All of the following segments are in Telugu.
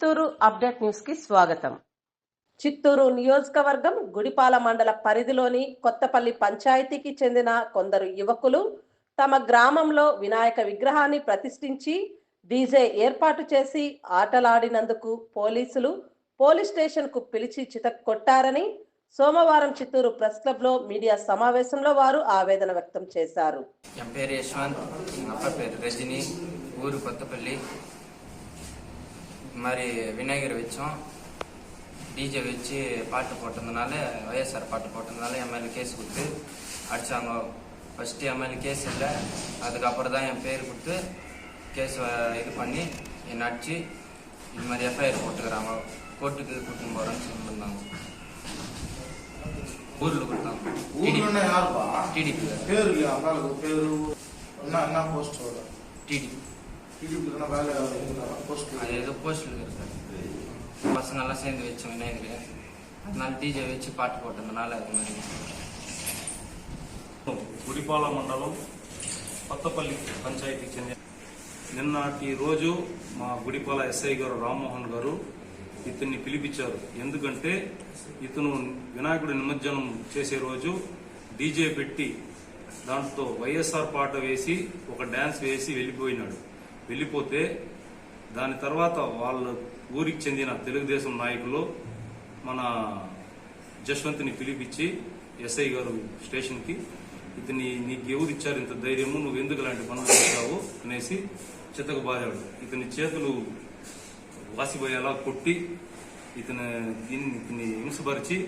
చిత్తూరు అప్డేట్ న్యూస్కి స్వాగతం. చిత్తూరు నియోజకవర్గం గుడిపాల మండల పరిధిలోని కొత్తపల్లి పంచాయతీకి చెందిన కొందరు యువకులు తమ గ్రామంలో వినాయక విగ్రహాన్ని ప్రతిష్ఠించి డీజే ఏర్పాటు చేసి ఆటలాడినందుకు పోలీసులు పోలీస్ స్టేషన్కు పిలిచి చిత కొట్టారని సోమవారం చిత్తూరు ప్రెస్ క్లబ్లో మీడియా సమావేశంలో వారు ఆవేదన వ్యక్తం చేశారు. இது மாதிரி விநாயகர் வச்சோம். டிஜே வச்சு பாட்டு போட்டதுனால ஒய்எஸ்ஆர் பாட்டு போட்டதுனால என் மேலே கேஸ் கொடுத்து அடித்தாங்க ஃபஸ்ட்டு என் மேலே கேஸ் இல்லை. அதுக்கப்புறம் தான் என் பேர் கொடுத்து கேஸ் இது பண்ணி என்னை அடிச்சு இது மாதிரி எஃப்ஐஆர் போட்டுக்கிறாங்க. கோர்ட்டுக்கு கூட்டின்னு போகிறேன்னு சொல்லியிருந்தாங்க ஊரில் கொடுத்தாங்க. ஊர்ல யாருப்பா? டிடிபி பேரு இல்லையா? பேரு என்ன என்ன போஸ்ட் டிடிபி டிடிபி வேலை போஸ்ட் அது ஏதோ போஸ்டில் இருக்கு சார் பசங்கெல்லாம் சேர்ந்து வச்சோம் விநாயகர் அதனால டிஜே வச்சு பாட்டு போட்டதுனால அது மாதிரி గుడిపాల మండలం కొత్తపల్లి పంచాయతీకి చెందిన నిన్నటి రోజు మా గుడిపాల ఎస్ఐ గారు రామ్మోహన్ గారు ఇతన్ని పిలిపించారు ఎందుకంటే ఇతను వినాయకుడి నిమజ్జనం చేసే రోజు డీజే పెట్టి దాంట్లో వైఎస్ఆర్ పాట వేసి ఒక డ్యాన్స్ వేసి వెళ్ళిపోయినాడు వెళ్ళిపోతే దాని తర్వాత వాళ్ళ ఊరికి చెందిన తెలుగుదేశం నాయకులు మన జశ్వంత్ని పిలిపించి ఎస్ఐ గారు స్టేషన్కి ఇతని నీకు ఎవరు ఇచ్చారు ఇంత ధైర్యము? నువ్వు ఎందుకు ఇలాంటి పనులు చేస్తావు అనేసి చితకు బాధాడు ఇతని చేతులు వాసిపోయేలా కొట్టి ఇతని దీన్ని ఇతని హింసపరిచి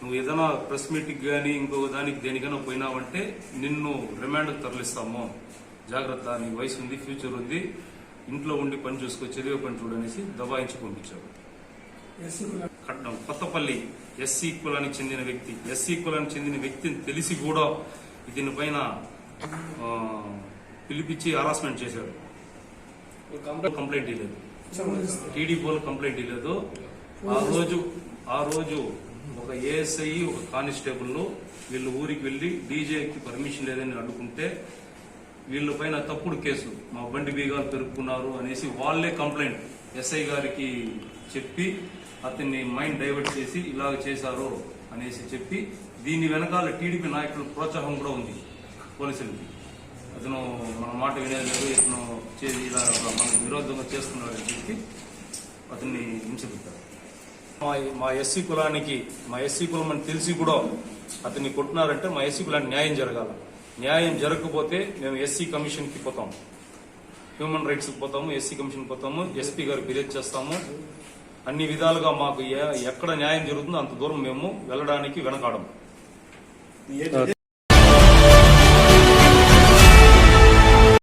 నువ్వు ఏదైనా ప్రెస్ మీట్కి కానీ ఇంకో దానికి దేనికైనా పోయినావంటే నిన్ను రిమాండ్కి తరలిస్తాము. జాగ్రత్త నీ వయసు ఉంది ఫ్యూచర్ ఉంది ఇంట్లో ఉండి పని చూసుకో చదివే పని చూడనేసి దబాయించి పంపించాడు కట్నం కొత్తపల్లి ఎస్సీ కులానికి చెందిన వ్యక్తి ఎస్సీ కులానికి చెందిన వ్యక్తిని తెలిసి కూడా ఇతని పైన ఆ, పిలిపించి హరాస్మెంట్ చేశాడు కంప్లైంట్ ఇవ్వలేదు టీడీ పోల్ కంప్లైంట్ ఇవ్వలేదు ఆ రోజు ఆ రోజు ఒక ఏఎస్ఐ ఒక కానిస్టేబుల్ వీళ్ళు ఊరికి వెళ్ళి డీజేకి పర్మిషన్ లేదని అడ్డుకుంటే వీళ్ళ పైన తప్పుడు కేసు. మా బండి బీగాలు పెరుక్కున్నారు అనేసి వాళ్ళే కంప్లైంట్ ఎస్ఐ గారికి చెప్పి అతన్ని మైండ్ డైవర్ట్ చేసి ఇలాగ చేశారు అనేసి చెప్పి దీని వెనకాల టీడీపీ నాయకుల ప్రోత్సాహం కూడా ఉంది పోలీసులకి. అతను మన మాట వినేది లేదు ఇతను చే- ఇలా మనకు విరోధంగా చేస్తున్నాడు అని చెప్పి అతన్ని హింసపెట్టారు. మా మా ఎస్సీ కులానికి మా ఎస్సీ కులం అని తెలిసి కూడా అతన్ని కొట్టినారంటే మా ఎస్సీ కులానికి న్యాయం జరగాలి. న్యాయం జరగకపోతే మేము ఎస్సీ కమిషన్కి పోతాం. హ్యూమన్ రైట్స్కి పోతాము ఎస్సీ కమిషన్ పోతాము ఎస్పీ గారు ఫిర్యాదు చేస్తాము. అన్ని విధాలుగా మాకు ఎక్కడ న్యాయం జరుగుతుందో అంత దూరం మేము వెళ్ళడానికి వెనకాడము.